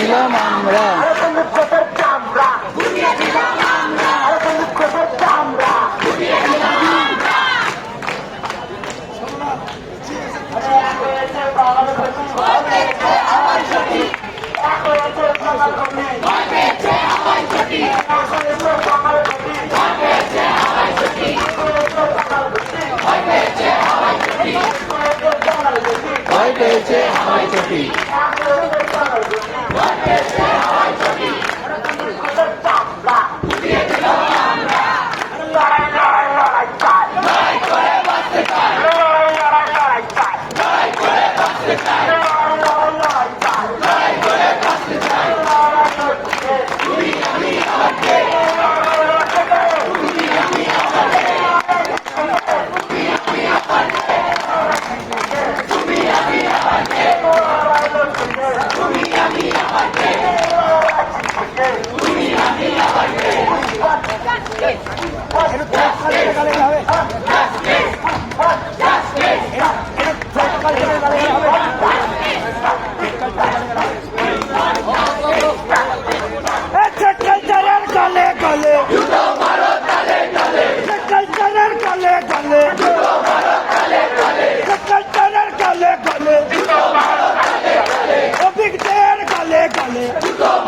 নিলাম আমরা। ভয় পেয়েছে হাওয়াই চটি। কালচারের Go!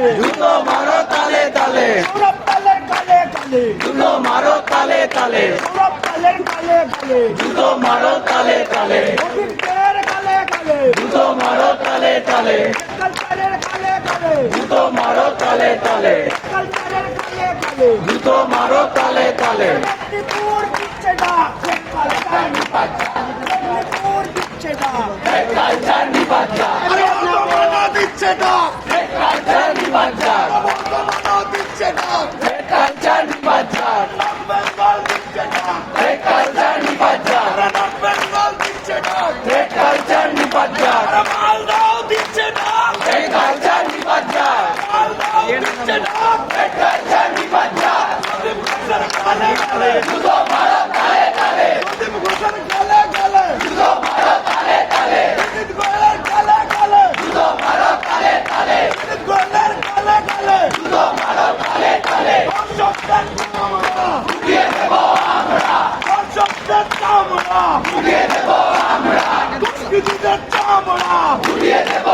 জুতো মারো তালে তালে। জুতো মারো তালে তালে। জুতো মারো তালে তালে। জুতো মারো তালে তালে। জুতো মারো তালে তালে। জুতো মারো তালে তালে। Kalçan bir bacak চামড়া দুষ্কৃতিদের চামড়া ঘুরিয়ে দেব